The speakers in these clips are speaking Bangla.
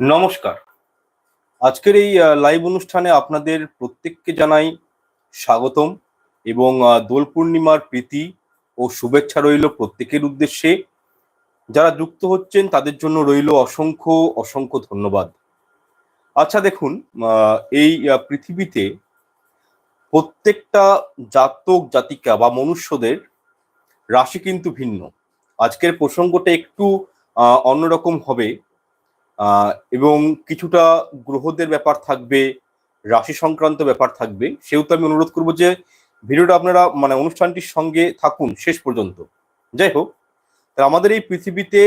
নমস্কার। আজকের এই লাইভ অনুষ্ঠানে আপনাদের প্রত্যেককে জানাই স্বাগতম এবং দোল পূর্ণিমার প্রীতি ও শুভেচ্ছা রইল প্রত্যেকের উদ্দেশ্যে। যারা যুক্ত হচ্ছেন, তাদের জন্য রইল অসংখ্য অসংখ্য ধন্যবাদ। আচ্ছা দেখুন এই পৃথিবীতে প্রত্যেকটা জাতক, জাতিকা বা মনুষ্যদের রাশি কিন্তু ভিন্ন। আজকের প্রসঙ্গটা একটু অন্যরকম হবে। এবং কিছুটা গ্রহদের ব্যাপার থাকবে, রাশি সংক্রান্ত ব্যাপার থাকবে, সেহেতু আমি অনুরোধ করব যে ভিডিওটা আপনারা মানে অনুষ্ঠানটির সঙ্গে থাকুন শেষ পর্যন্ত। যাই হোক তা আমাদের এই পৃথিবীতে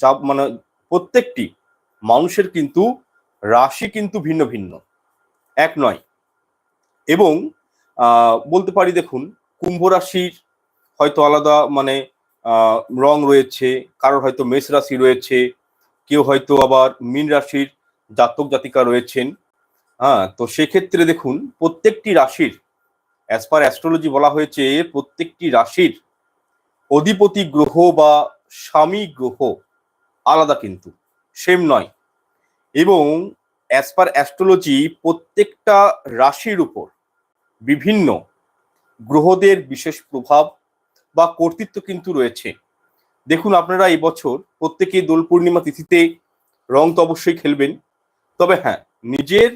যা মানে প্রত্যেকটি মানুষের কিন্তু রাশি কিন্তু ভিন্ন ভিন্ন, এক নয়। এবং বলতে পারি দেখুন, কুম্ভ রাশির হয়তো আলাদা মানে রং রয়েছে, কারোর হয়তো মেষ রাশি রয়েছে কেউ হয়তো আবার মীন রাশির জাতক জাতিকা রয়েছেন। হ্যাঁ তো সেক্ষেত্রে দেখুন, প্রত্যেকটি রাশির অ্যাজ পার অ্যাস্ট্রোলজি বলা হয়েছে, প্রত্যেকটি রাশির অধিপতি গ্রহ বা স্বামী গ্রহ আলাদা কিন্তু সেম নয়। এবং অ্যাজ পার অ্যাস্ট্রোলজি প্রত্যেকটা রাশির উপর বিভিন্ন গ্রহদের বিশেষ প্রভাব বা কর্তৃত্ব কিন্তু রয়েছে। দেখুন আপনারা এই বছর প্রত্যেকেই দোল পূর্ণিমা তিথিতে রং তো অবশ্যই খেলবেন। তবে হ্যাঁ নিজের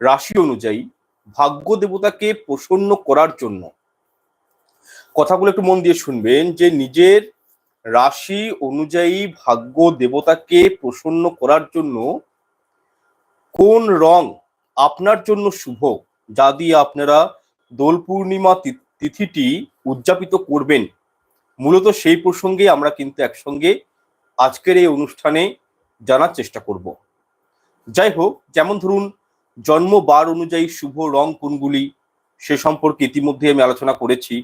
রাশি অনুযায়ী ভাগ্য দেবতাকে প্রসন্ন করার জন্য কথাগুলো একটু মন দিয়ে শুনবেন যে নিজের রাশি অনুযায়ী ভাগ্য দেবতাকে প্রসন্ন করার জন্য কোন রং আপনার জন্য শুভ, যা দিয়ে আপনারা দোল পূর্ণিমা তিথিটি উদযাপিত করবেন। মূলত সেই প্রসঙ্গে আমরা কিন্তু একসঙ্গে আজকের এই অনুষ্ঠানে জানার চেষ্টা করব। যাই হোক, যেমন ধরুন, জন্ম বার অনুযায়ী শুভ রং কোনগুলি সে সম্পর্কে ইতিমধ্যে আমি আলোচনা করেছি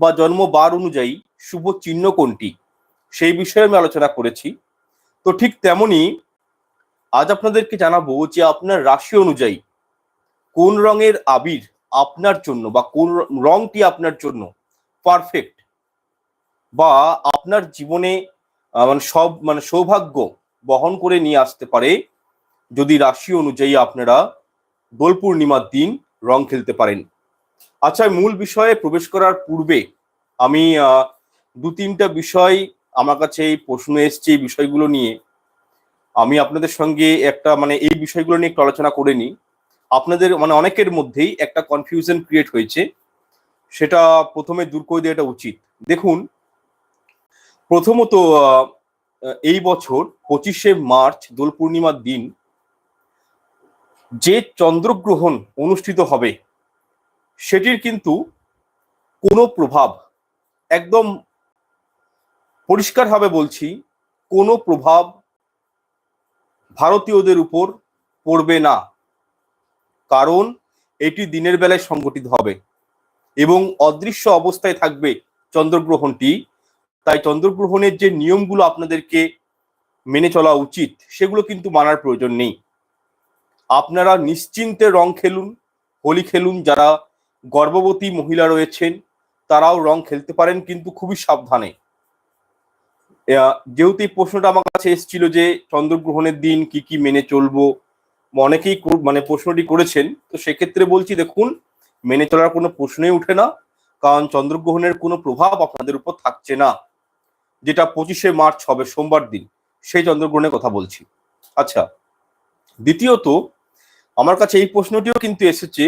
বা জন্ম বার অনুযায়ী শুভ চিহ্ন কোনটি সেই বিষয়ে আমি আলোচনা করেছি। তো ঠিক তেমনি আজ আপনাদেরকে জানাব যে আপনার রাশি অনুযায়ী কোন রঙের আবির আপনার জন্য বা কোন রংটি আপনার জন্য পারফেক্ট বা আপনার জীবনে মানে সব মানে সৌভাগ্য বহন করে নিয়ে আসতে পারে, যদি রাশি অনুযায়ী আপনারা দোল পূর্ণিমার দিন রং খেলতে পারেন। আচ্ছা মূল বিষয়ে প্রবেশ করার পূর্বে আমি দু তিনটা বিষয় আমার কাছে এই প্রশ্ন এসছে এই বিষয়গুলো নিয়ে। আমি আপনাদের সঙ্গে একটা মানে এই বিষয়গুলো নিয়ে একটু আলোচনা করে নিই। আপনাদের মানে অনেকের মধ্যেই একটা কনফিউশন ক্রিয়েট হয়েছে। সেটা প্রথমে দূর করে দেওয়াটা উচিত। দেখুন প্রথমত এই বছর পঁচিশে মার্চ দোল পূর্ণিমার দিন যে চন্দ্রগ্রহণ অনুষ্ঠিত হবে, সেটির কিন্তু কোনো প্রভাব একদম পরিষ্কারভাবে বলছি, কোনো প্রভাব ভারতীয়দের উপর পড়বে না। কারণ এটি দিনের বেলায় সংগঠিত হবে এবং অদৃশ্য অবস্থায় থাকবে চন্দ্রগ্রহণটি। তাই চন্দ্রগ্রহণের যে নিয়মগুলো আপনাদেরকে মেনে চলা উচিত, সেগুলো কিন্তু মানার প্রয়োজন নেই। আপনারা নিশ্চিন্তে রং খেলুন, হোলি খেলুন, যারা গর্ভবতী মহিলা রয়েছেন, তারাও রং খেলতে পারেন, কিন্তু খুবই সাবধানে। যেহেতু এই প্রশ্নটা আমার কাছে এসেছিল যে চন্দ্রগ্রহণের দিন কি কি মেনে চলবো, অনেকেই মানে প্রশ্নটি করেছেন, তো সেক্ষেত্রে বলছি দেখুন, মেনে চলার কোনো প্রশ্নই উঠে না, কারণ চন্দ্রগ্রহণের কোনো প্রভাব আপনাদের উপর থাকছে না। যেটা পঁচিশে মার্চ হবে, সোমবার দিন, সেই চন্দ্রগ্রহণের কথা বলছি। আচ্ছা দ্বিতীয়ত, আমার কাছে এই প্রশ্নটিও কিন্তু এসেছে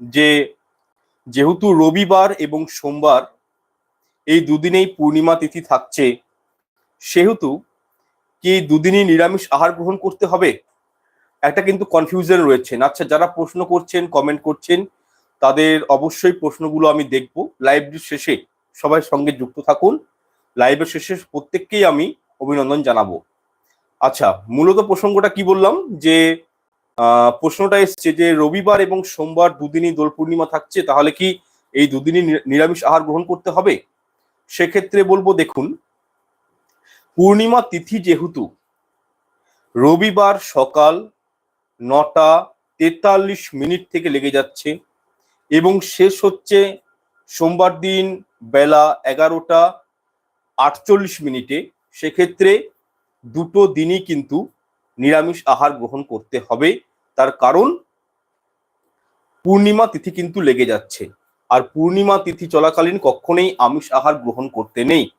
যে, যেহেতু রবিবার এবং সোমবার এই দুদিনেই পূর্ণিমা তিথি থাকছে, সেহেতু কি দুদিনই নিরামিষ আহার গ্রহণ করতে হবে? একটা কিন্তু কনফিউশন রয়েছে। আচ্ছা যারা প্রশ্ন করছেন কমেন্ট করছেন, তাদের অবশ্যই প্রশ্নগুলো আমি দেখব। লাইভটির শেষে সবাই সঙ্গে যুক্ত থাকুন। লাইভের শেষে প্রত্যেককেই আমি অভিনন্দন জানাব। আচ্ছা মূলত প্রসঙ্গটা কি বললাম? যে প্রশ্নটা এসছে যে, রবিবার এবং সোমবার দুদিনই দোল পূর্ণিমা থাকছে, তাহলে কি এই দুদিনই নিরামিষ আহার গ্রহণ করতে হবে? সেক্ষেত্রে বলব, দেখুন, পূর্ণিমা তিথি যেহেতু, রবিবার সকাল নটা তেতাল্লিশ মিনিট থেকে লেগে যাচ্ছে, এবং শেষ হচ্ছে সোমবার দিন বেলা এগারোটা আটচল্লিশ মিনিটে সেক্ষেত্রে দুটো দিনই কিন্তু নিরামিষ আহার গ্রহণ করতে হবে। তার কারণ, পূর্ণিমা তিথি কিন্তু লেগে যাচ্ছে। আর পূর্ণিমা তিথি চলাকালীন কখনোই আমিষ আহার গ্রহণ করতে নেই।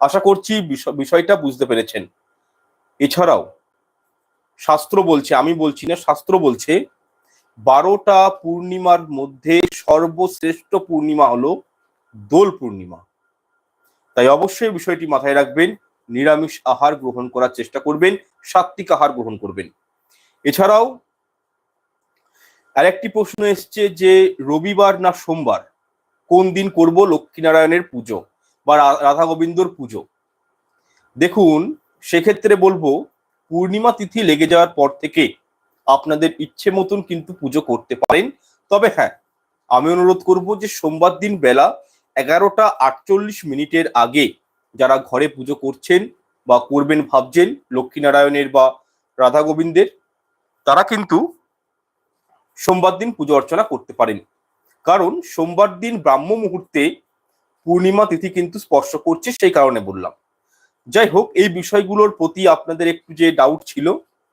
আশা করছি বিষয়- বিষয়টা বুঝতে পেরেছেন। এছাড়াও, শাস্ত্র বলছে, আমি বলছি না, শাস্ত্র বলছে, বারোটা পূর্ণিমার মধ্যে সর্বশ্রেষ্ঠ পূর্ণিমা হলো দোল পূর্ণিমা। তাই অবশ্যই বিষয়টি মাথায় রাখবেন, নিরামিষ আহার গ্রহণ করার চেষ্টা করবেন সাত্বিক আহার গ্রহণ করবেন। এছাড়াও আরেকটি প্রশ্ন এসছে যে রবিবার না সোমবার? কোন দিন করব লক্ষ্মীনারায়ণের পুজো বা রাধা গোবিন্দর পুজো? দেখুন, সেক্ষেত্রে বলব, পূর্ণিমা তিথি লেগে যাওয়ার পর থেকে আপনাদের ইচ্ছে মতন কিন্তু পুজো করতে পারেন। তবে হ্যাঁ আমি অনুরোধ করব যে সোমবার দিন বেলা এগারোটা আটচল্লিশ মিনিটের আগে যারা ঘরে পুজো করছেন বা করবেন ভাবছেন, লক্ষ্মীনারায়ণের বা রাধা গোবিন্দের তারা কিন্তু সোমবার দিন পুজো অর্চনা করতে পারেন। কারণ সোমবার দিন ব্রাহ্ম মুহূর্তে পূর্ণিমা তিথি কিন্তু স্পর্শ করছে সেই কারণে বললাম। যাই হোক, এই বিষয়গুলোর প্রতি আপনাদের একটু যে ডাউট ছিল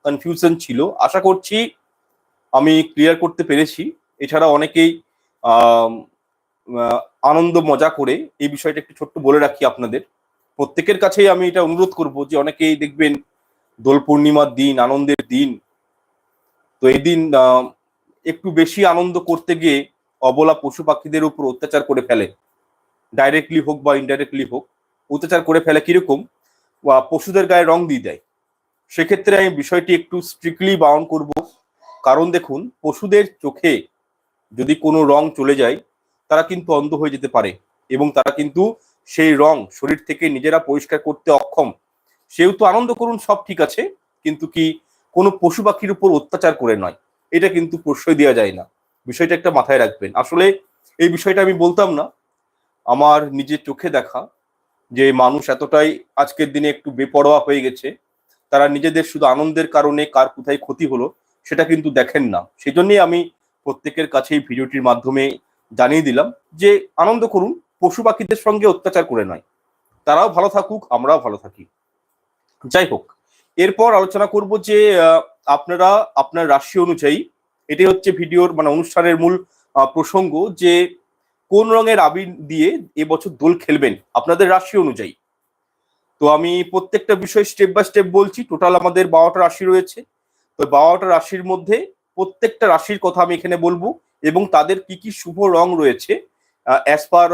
কনফিউশন ছিল, আশা করছি আমি ক্লিয়ার করতে পেরেছি। এছাড়া অনেকেই আনন্দ মজা করে এই বিষয়টা একটু ছোট্ট বলে রাখি আপনাদের। প্রত্যেকের কাছেই আমি এটা অনুরোধ করব যে অনেকেই দেখবেন দোল পূর্ণিমার দিন, আনন্দের দিন। তো এই দিন একটু বেশি আনন্দ করতে গিয়ে অবলা পশু পাখিদের উপর অত্যাচার করে ফেলে। ডাইরেক্টলি হোক বা ইনডাইরেক্টলি হোক, অত্যাচার করে ফেলে কীরকম পশুদের গায়ে রং দিয়ে দেয়। সেক্ষেত্রে আমি বিষয়টি একটু স্ট্রিক্টলি বারণ করব। কারণ দেখুন, পশুদের চোখে যদি কোনো রং চলে যায় তারা কিন্তু অন্ধ হয়ে যেতে পারে এবং তারা কিন্তু সেই রং শরীর থেকে নিজেরা পরিষ্কার করতে অক্ষম। সেহেতু আনন্দ করুন, সব ঠিক আছে, কিন্তু কি কোনো পশু পাখির উপর অত্যাচার করে নয়। এটা কিন্তু প্রশ্রয় দেওয়া যায় না। বিষয়টা একটা মাথায় রাখবেন। আসলে এই বিষয়টা আমি বলতাম না। আমার নিজের চোখে দেখা যে মানুষ এতটাই আজকের দিনে একটু বেপরোয়া হয়ে গেছে। তারা নিজেদের শুধু আনন্দের কারণে কার কোথায় ক্ষতি হলো, সেটা কিন্তু দেখেন না। সেই জন্যই আমি প্রত্যেকের কাছে এই ভিডিওটির মাধ্যমে জানিয়ে দিলাম যে আনন্দ করুন, পশু পাখিদের সঙ্গে অত্যাচার করে নয়। তারাও ভালো থাকুক, আমরাও ভালো থাকি। যাই হোক, এরপর আলোচনা করব যে আপনারা আপনার রাশি অনুযায়ী, এটাই হচ্ছে ভিডিওর মানে অনুষ্ঠানের মূল প্রসঙ্গ যে কোন রঙের আবির দিয়ে এবছর দোল খেলবেন, আপনাদের রাশি অনুযায়ী। তো আমি প্রত্যেকটা বিষয় স্টেপ বাই স্টেপ বলছি টোটাল আমাদের বারোটা রাশি রয়েছে। তো বারোটা রাশির মধ্যে প্রত্যেকটা রাশির কথা আমি এখানে বলব। এবং তাদের কি কি শুভ রং রয়েছে অ্যাজ পার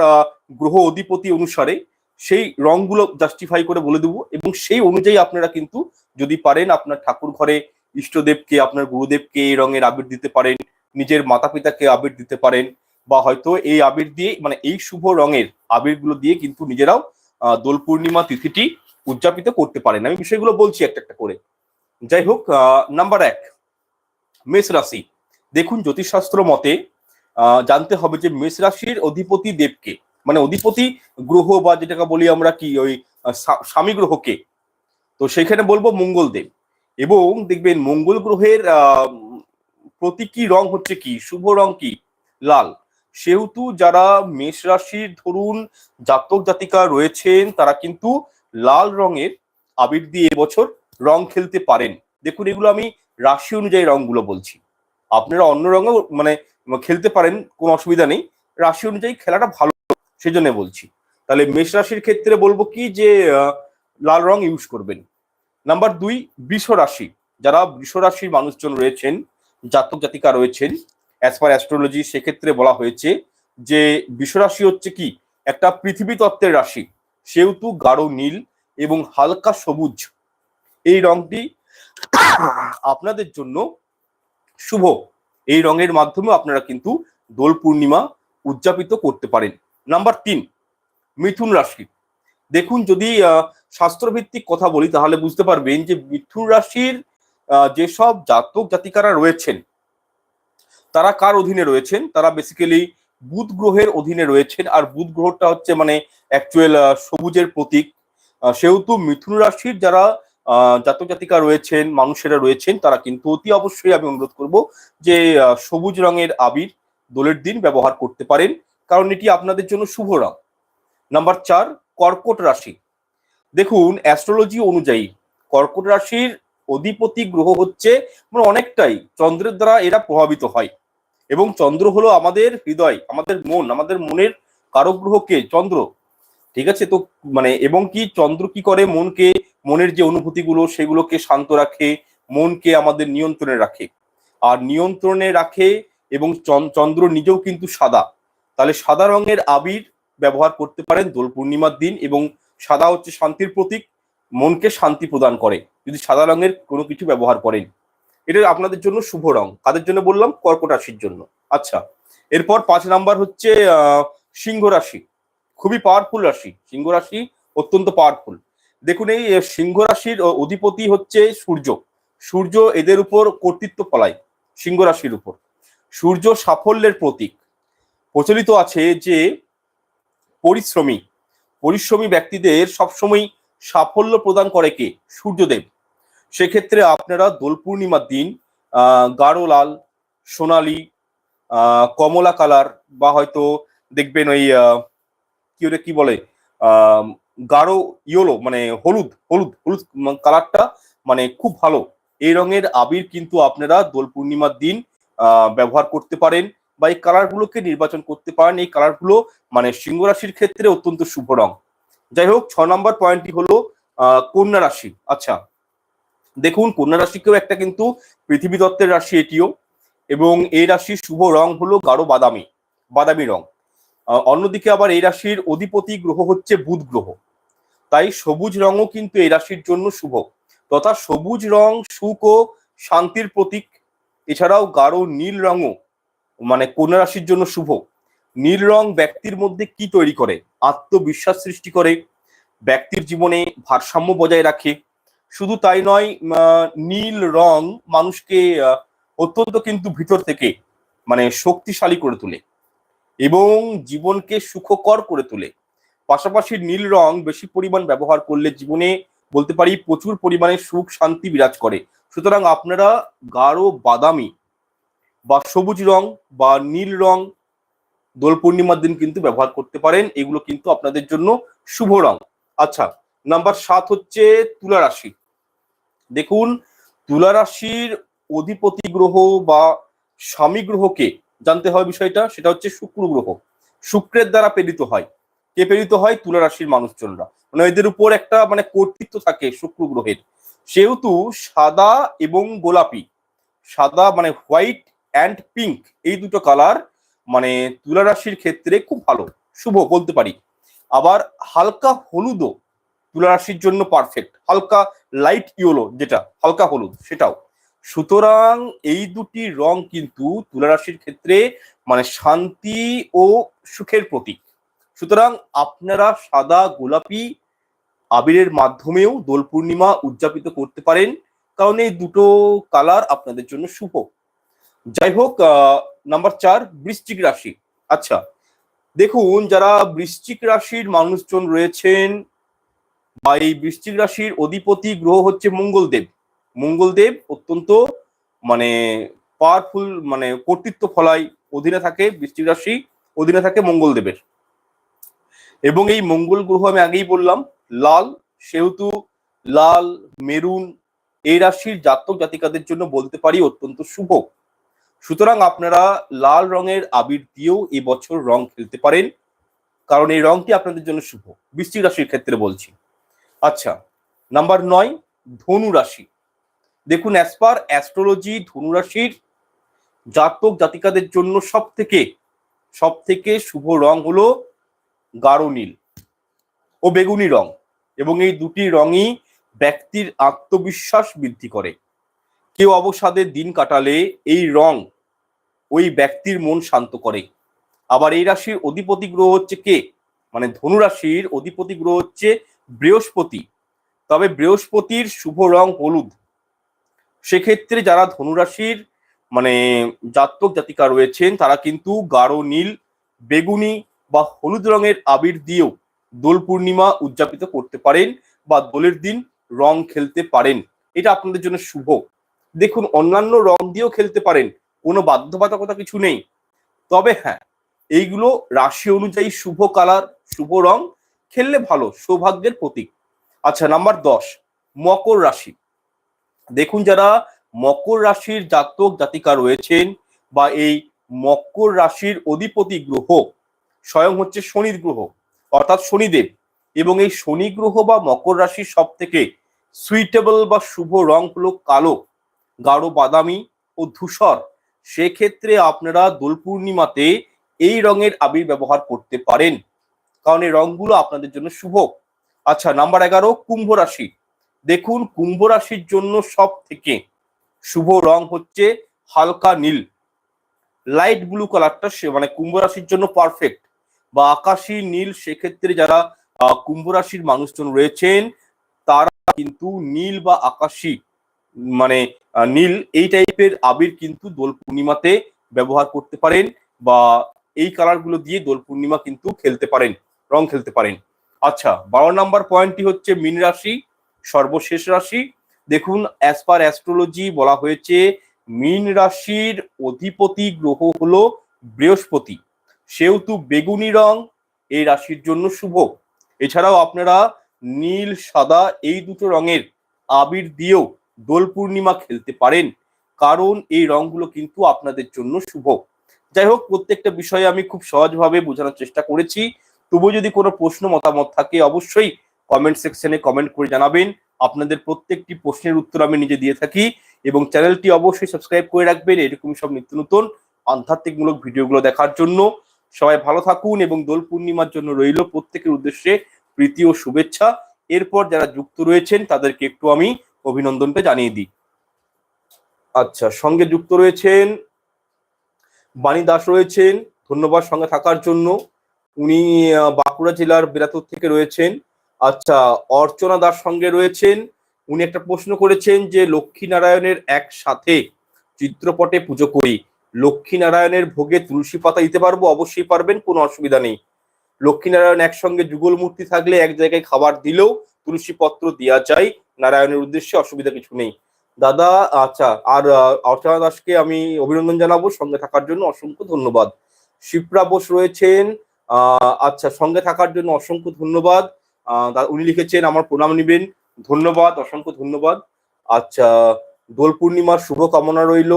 গ্রহ অধিপতি অনুসারে সেই রংগুলো জাস্টিফাই করে বলে দেবো এবং সেই অনুযায়ী আপনারা কিন্তু যদি পারেন আপনার ঠাকুর ঘরে ইষ্টদেবকে, আপনার গুরুদেবকে এই রঙের আবির দিতে পারেন, নিজের মাতা পিতাকে আবির দিতে পারেন বা হয়তো এই আবির দিয়ে মানে এই শুভ রঙের আবিরগুলো দিয়ে কিন্তু নিজেরাও দোল পূর্ণিমা তিথিটি উদযাপিত করতে পারেন। আমি বিষয়গুলো বলছি একটা একটা করে। যাই হোক নাম্বার এক, মেষ রাশি। দেখুন, জ্যোতিষশাস্ত্র মতে জানতে হবে যে মেষ রাশির অধিপতি দেবকে মানে অধিপতি গ্রহ বা যেটাকে বলি আমরা কি, ওই স্বামী গ্রহকে। তো সেখানে বলব মঙ্গল দেব। এবং দেখবেন মঙ্গল গ্রহের প্রতীকী রং হচ্ছে কি, শুভ রং কি, লাল। সেহেতু যারা মেষ রাশির ধরুন জাতক জাতিকা রয়েছেন, তারা কিন্তু লাল রঙের আবির দিয়ে এবছর রং খেলতে পারেন। দেখুন, এগুলো আমি রাশি অনুযায়ী রংগুলো বলছি। আপনারা অন্য রঙেও মানে খেলতে পারেন, কোনো অসুবিধা নেই। রাশি অনুযায়ী খেলাটা ভালো, সেজন্য বলছি। তাহলে মেষ রাশির ক্ষেত্রে বলব কি যে লাল রং ইউজ করবেন। নাম্বার দুই, বৃষ রাশি। যারা বৃষ রাশির মানুষজন রয়েছেন, জাতক জাতিকা রয়েছেন অ্যাজ পার অ্যাস্ট্রোলজি সেক্ষেত্রে বলা হয়েছে যে, বৃষ রাশি হচ্ছে কি, একটা পৃথিবী তত্ত্বের রাশি। সেহেতু গাঢ় নীল এবং হালকা সবুজ। এই রংটি আপনাদের জন্য শুভ। এই রঙের মাধ্যমে আপনারা কিন্তু দোল পূর্ণিমা উদযাপিত করতে পারেন। নাম্বার তিন, মিথুন রাশি। দেখুন, যদি শাস্ত্রভিত্তিক কথা বলি, তাহলে বুঝতে পারবেন যে মিথুন রাশির যেসব জাতক জাতিকারা রয়েছেন, তারা কার অধীনে রয়েছেন? তারা বেসিক্যালি বুধ গ্রহের অধীনে রয়েছেন। আর বুধ গ্রহটা হচ্ছে মানে অ্যাকচুয়াল সবুজের প্রতীক। সেহেতু মিথুন রাশির যারা জাতক জাতিকা রয়েছেন, মানুষেরা রয়েছেন, তারা কিন্তু অতি অবশ্যই আমি অনুরোধ করব যে সবুজ রঙের আবির দোলের দিন ব্যবহার করতে পারেন, কারণ এটি আপনাদের জন্য শুভ রং। নাম্বার চার, কর্কট রাশি। দেখুন অ্যাস্ট্রোলজি অনুযায়ী কর্কট রাশির অধিপতি গ্রহ হচ্ছে মানে অনেকটাই চন্দ্রের দ্বারা এরা প্রভাবিত হয়। এবং চন্দ্র হলো আমাদের হৃদয়, আমাদের মন, আমাদের মনের কারক গ্রহকে চন্দ্র ঠিক আছে? তো মানে এবং কি চন্দ্র কি করে মনকে, মনের যে অনুভূতিগুলো সেগুলোকে শান্ত রাখে, মনকে আমাদের নিয়ন্ত্রণে রাখে। আর নিয়ন্ত্রণে রাখে এবং চন- চন্দ্র নিজেও কিন্তু সাদা। তাহলে সাদা রঙের আবির ব্যবহার করতে পারেন দোল পূর্ণিমার দিন এবং সাদা হচ্ছে শান্তির প্রতীক, মনকে শান্তি প্রদান করে। যদি সাদা রঙের কোনো কিছু ব্যবহার করেন। এটা আপনাদের জন্য শুভ রং। কাদের জন্য বললাম? কর্কট রাশির জন্য। আচ্ছা এরপর পাঁচ নাম্বার হচ্ছে সিংহ রাশি। খুবই পাওয়ারফুল রাশি, সিংহ রাশি অত্যন্ত পাওয়ারফুল দেখুন এই সিংহ রাশির অধিপতি হচ্ছে সূর্য। সূর্য এদের উপর কর্তৃত্ব ফলায় সিংহ রাশির উপর। সূর্য সাফল্যের প্রতীক। প্রচলিত আছে যে, পরিশ্রমী পরিশ্রমী ব্যক্তিদের সবসময় সাফল্য প্রদান করে কে? সূর্যদেব। সেক্ষেত্রে আপনারা দোল পূর্ণিমার দিন গাঢ় লাল, সোনালি কমলা কালার বা হয়তো দেখবেন ওই কি ওটা কি বলে? গাঢ় ইয়েলো মানে হলুদ হলুদ হলুদ কালারটা মানে খুব ভালো। এই রঙের আবির কিন্তু আপনারা দোল পূর্ণিমার দিন ব্যবহার করতে পারেন বা এই কালারগুলোকে নির্বাচন করতে পারেন। এই কালারগুলো মানে সিংহ রাশির ক্ষেত্রে অত্যন্ত শুভ রং। যাই হোক, ছ নম্বর পয়েন্টটি হলো কন্যা রাশি। আচ্ছা দেখুন, কন্যা রাশিকেও একটা কিন্তু পৃথিবী তত্ত্বের রাশি এটিও। এবং এই রাশির শুভ রং হলো গাঢ় বাদামি বাদামি রং। অন্যদিকে আবার এই রাশির অধিপতি গ্রহ হচ্ছে বুধ গ্রহ। তাই সবুজ রঙও কিন্তু এই রাশির জন্য শুভ। তথা সবুজ রং সুখ ও শান্তির প্রতীক। এছাড়াও গাঢ় নীল রঙও মানে কন্যা রাশির জন্য শুভ। নীল রং ব্যক্তির মধ্যে কি তৈরি করে? আত্মবিশ্বাস সৃষ্টি করে। ব্যক্তির জীবনে ভারসাম্য বজায় রাখে। শুধু তাই নয় নীল রং মানুষকে অত্যন্ত কিন্তু ভিতর থেকে মানে শক্তিশালী করে তোলে। এবং জীবনকে সুখকর করে তোলে। পাশাপাশি নীল রং বেশি পরিমাণ ব্যবহার করলে জীবনে বলতে পারি প্রচুর পরিমাণে সুখ, শান্তি বিরাজ করে। সুতরাং আপনারা গাঢ় বাদামি বা সবুজ রং বা নীল রং দোল পূর্ণিমার দিন কিন্তু ব্যবহার করতে পারেন। এগুলো কিন্তু আপনাদের জন্য শুভ রং। আচ্ছা নাম্বার সাত হচ্ছে তুলা রাশি। দেখুন, তুলা রাশির অধিপতি গ্রহ বা স্বামী গ্রহকে জানতে হয় বিষয়টা, সেটা হচ্ছে শুক্র গ্রহ। শুক্রের দ্বারা প্রেরিত হয়। কে প্রেরিত হয়? তুলা রাশির মানুষজনরা। মানে এদের উপর একটা মানে কর্তৃত্ব থাকে শুক্র গ্রহের। সেহেতু সাদা এবং গোলাপি, সাদা মানে হোয়াইট অ্যান্ড পিঙ্ক, এই দুটো কালার মানে তুলা রাশির ক্ষেত্রে খুব ভালো, শুভ বলতে পারি। আবার হালকা হলুদও তুলা রাশির জন্য পারফেক্ট হালকা লাইট ইয়েলো যেটা, হালকা হলুদ, সেটাও। সুতরাং এই দুটি রং কিন্তু তুলা রাশির ক্ষেত্রে মানে শান্তি ও সুখের প্রতীক। সুতরাং আপনারা সাদা, গোলাপি, আবিরের মাধ্যমেও দোল পূর্ণিমা উদযাপিত করতে পারেন, কারণ এই দুটো কালার আপনাদের জন্য শুভ। যাই হোক নাম্বার চার, বৃশ্চিক রাশি। আচ্ছা দেখুন, যারা বৃশ্চিক রাশির মানুষজন রয়েছেন বা এই বৃশ্চিক রাশির অধিপতি গ্রহ হচ্ছে মঙ্গলদেব। মঙ্গলদেব অত্যন্ত মানে পাওয়ারফুল মানে কর্তৃত্ব ফলায় অধীনে থাকে বৃশ্চিক রাশি, অধীনে থাকে মঙ্গলদেবের। এবং এই মঙ্গল গ্রহ আমি আগেই বললাম, লাল, সেহেতু লাল, মেরুন এই রাশির জাতক জাতিকাদের জন্য বলতে পারি অত্যন্ত শুভ। সুতরাং আপনারা লাল রঙের আবির দিয়েও এই বছর রং খেলতে পারেন, কারণ এই রংটি আপনাদের জন্য শুভ। বৃশ্চিক রাশির ক্ষেত্রে বলছি। আচ্ছা নাম্বার নয়, ধনু রাশি। দেখুন অ্যাজ পার অ্যাস্ট্রোলজি ধনুরাশির জাতক জাতিকাদের জন্য সব থেকে সব থেকে শুভ রং হলো গাঢ় নীল ও বেগুনি রং এবং এই দুটি রঙই ব্যক্তির আত্মবিশ্বাস বৃদ্ধি করে। কেউ অবসাদের দিন কাটালে এই রং ওই ব্যক্তির মন শান্ত করে। আবার এই রাশির অধিপতি গ্রহ হচ্ছে কে? মানে ধনু রাশির অধিপতি গ্রহ হচ্ছে বৃহস্পতি। তবে বৃহস্পতির শুভ রং হলুদ। সেক্ষেত্রে যারা ধনুরাশির মানে জাতক জাতিকা রয়েছেন, তারা কিন্তু গাঢ় নীল, বেগুনি বা হলুদ রঙের আবির দিয়েও দোল পূর্ণিমা উদযাপিত করতে পারেন বা দোলের দিন রং খেলতে পারেন। এটা আপনাদের জন্য শুভ। দেখুন, অন্যান্য রং দিয়েও খেলতে পারেন, কোনো বাধ্যবাধকতা কিছু নেই। তবে হ্যাঁ এইগুলো রাশি অনুযায়ী শুভ কালার, শুভ রং, খেললে ভালো, সৌভাগ্যের প্রতীক। আচ্ছা নাম্বার দশ, মকর রাশি। দেখুন যারা মকর রাশির জাতক জাতিকা রয়েছেন বা এই মকর রাশির অধিপতি গ্রহ, স্বয়ং হচ্ছে শনির গ্রহ, অর্থাৎ শনিদেব এবং এই শনি গ্রহ বা মকর রাশির সব থেকে সুইটেবল বা শুভ রং হলো কালো, গাঢ় বাদামি ও ধূসর। সেক্ষেত্রে আপনারা দোল পূর্ণিমাতে এই রঙের আবির ব্যবহার করতে পারেন, কারণ এই রংগুলো আপনাদের জন্য শুভ। আচ্ছা নাম্বার এগারো, কুম্ভ রাশি। দেখুন কুম্ভ রাশির জন্য সব থেকে শুভ রং হচ্ছে হালকা নীল। লাইট ব্লু কালারটা সে মানে কুম্ভ রাশির জন্য পারফেক্ট বা আকাশী নীল সেক্ষেত্রে যারা কুম্ভ রাশির মানুষজন রয়েছেন, তারা কিন্তু নীল বা আকাশী মানে নীল এই টাইপের আবির কিন্তু দোল পূর্ণিমাতে ব্যবহার করতে পারেন বা এই কালারগুলো দিয়ে দোল পূর্ণিমা কিন্তু খেলতে পারেন, রং খেলতে পারেন। আচ্ছা বারো নাম্বার পয়েন্টটি হচ্ছে মীন রাশি। সর্বশেষ রাশি। দেখুন অ্যাজ পার অ্যাস্ট্রোলজি বলা হয়েছে, মীন রাশির অধিপতি গ্রহ হলো বৃহস্পতি। সেহেতু বেগুনি রং এই রাশির জন্য শুভ। এছাড়াও আপনারা নীল, সাদা এই দুটো রঙের আবির দিয়েও দোল পূর্ণিমা খেলতে পারেন। কারণ এই রংগুলো কিন্তু আপনাদের জন্য শুভ। যাই হোক, প্রত্যেকটা বিষয়ে আমি খুব সহজভাবে বোঝানোর চেষ্টা করেছি। তবু যদি কোনো প্রশ্ন, মতামত থাকে, অবশ্যই কমেন্ট সেকশনে কমেন্ট করে জানাবেন। আপনাদের প্রত্যেকটি প্রশ্নের উত্তর আমি নিজে দিয়ে থাকি এবং চ্যানেলটি অবশ্যই সাবস্ক্রাইব করে রাখবেন। এরকম সব নিত্য নতুন, আধ্যাত্মিকমূলক ভিডিওগুলো দেখার জন্য। সবাই ভালো থাকুন এবং দোল পূর্ণিমার জন্য রইল প্রত্যেকের উদ্দেশ্যে প্রীতি ও শুভেচ্ছা। এরপর যারা যুক্ত রয়েছেন, তাদেরকে একটু আমি অভিনন্দনটা জানিয়ে দিই। আচ্ছা সঙ্গে যুক্ত রয়েছেন বাণী দাস রয়েছেন। ধন্যবাদ সঙ্গে থাকার জন্য। উনি বাঁকুড়া জেলার বেরাতুর থেকে রয়েছেন। আচ্ছা অর্চনা দাস সঙ্গে রয়েছেন। উনি একটা প্রশ্ন করেছেন যে লক্ষ্মী নারায়ণের একসাথে চিত্রপটে পুজো করি লক্ষ্মী নারায়ণের ভোগে তুলসী পাতা দিতে পারব? অবশ্যই পারবেন, কোনো অসুবিধা নেই। লক্ষ্মী নারায়ণ একসঙ্গে যুগল মূর্তি থাকলে এক জায়গায় খাবার দিলেও তুলসী পত্র দেওয়া যায়, নারায়ণের উদ্দেশ্যে অসুবিধা কিছু নেই। দাদা আচ্ছা আর অর্চনা দাসকে আমি অভিনন্দন জানাব, সঙ্গে থাকার জন্য অসংখ্য ধন্যবাদ। শিপ্রা বোস রয়েছেন আচ্ছা সঙ্গে থাকার জন্য অসংখ্য ধন্যবাদ। উনি লিখেছেন, আমার প্রণাম নিবেন, ধন্যবাদ, অসংখ্য ধন্যবাদ। আচ্ছা দোল পূর্ণিমার শুভ কামনা রইল।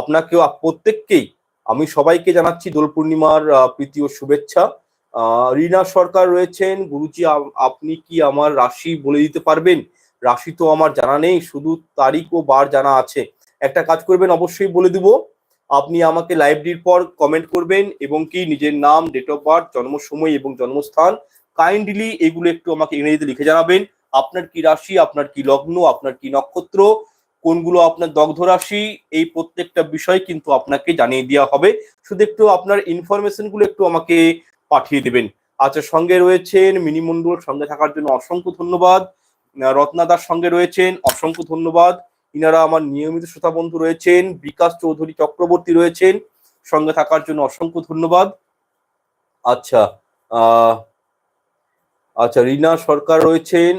আপনাকেও প্রত্যেককেই আমি সবাইকে জানাচ্ছি দোল পূর্ণিমার প্রীতি ও শুভেচ্ছা। রিনা সরকার রয়েছেন, গুরুজি আপনি কি আমার রাশি বলে দিতে পারবেন? রাশি তো আমার জানা নেই, শুধু তারিখ ও বার জানা আছে। একটা কাজ করবেন, অবশ্যই বলে দিব। আপনি আমাকে লাইব্রেরির পর কমেন্ট করবেন এবং কি নিজের নাম ডেট অফ বার্থ জন্ম সময় এবং জন্মস্থান কাইন্ডলি এগুলো একটু আমাকে ইংরেজিতে লিখে জানাবেন। আপনার কি রাশি, আপনার কি লগ্ন, আপনার কি নক্ষত্র, কোনগুলো আপনার দগ্ধ রাশি, এই প্রত্যেকটা বিষয় কিন্তু আপনাকে জানিয়ে দেওয়া হবে। শুধু একটু আপনার ইনফরমেশনগুলো একটু আমাকে পাঠিয়ে দেবেন। আচ্ছা সঙ্গে রয়েছেন মিনি মন্ডল, সঙ্গে থাকার জন্য অসংখ্য ধন্যবাদ। রত্নাদার সঙ্গে রয়েছেন, অসংখ্য ধন্যবাদ। ইনারা আমার নিয়মিত শ্রোতা বন্ধু রয়েছেন, বিকাশ চৌধুরী চক্রবর্তী রয়েছেন, সঙ্গে থাকার জন্য অসংখ্য ধন্যবাদ। আচ্ছা আহ আচ্ছা রিনা সরকার রয়েছেন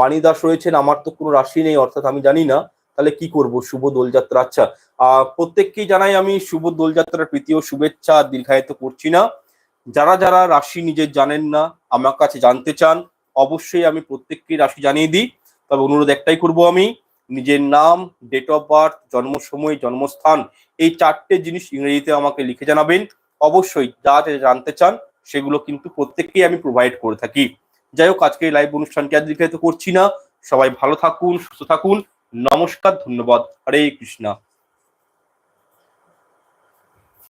বাণী দাস রয়েছেন, আমার তো কোনো রাশি নেই, অর্থাৎ আমি জানি না, তাহলে কি করব? শুভ দোলযাত্রা আচ্ছা প্রত্যেককেই জানাই আমি শুভ দোলযাত্রার প্রীতি ও শুভেচ্ছা দীর্ঘায়িত করছি না। যারা যারা রাশি নিজের জানেন না, আমার কাছে জানতে চান, অবশ্যই আমি প্রত্যেককেই রাশি জানিয়ে দিই। তবে অনুরোধ একটাই করব আমি, নিজের নাম ডেট অফ বার্থ জন্ম সময়, জন্মস্থান, এই চারটে জিনিস ইংরেজিতে আমাকে লিখে জানাবেন। অবশ্যই যা জানতে চান, সেগুলো কিন্তু প্রত্যেককেই আমি প্রোভাইড করে থাকি। যাই হোক, আজকে লাইভ অনুষ্ঠানটি আর দীর্ঘায়িত করছি না। সবাই ভালো থাকুন, সুস্থ থাকুন। নমস্কার, ধন্যবাদ। হরে কৃষ্ণা।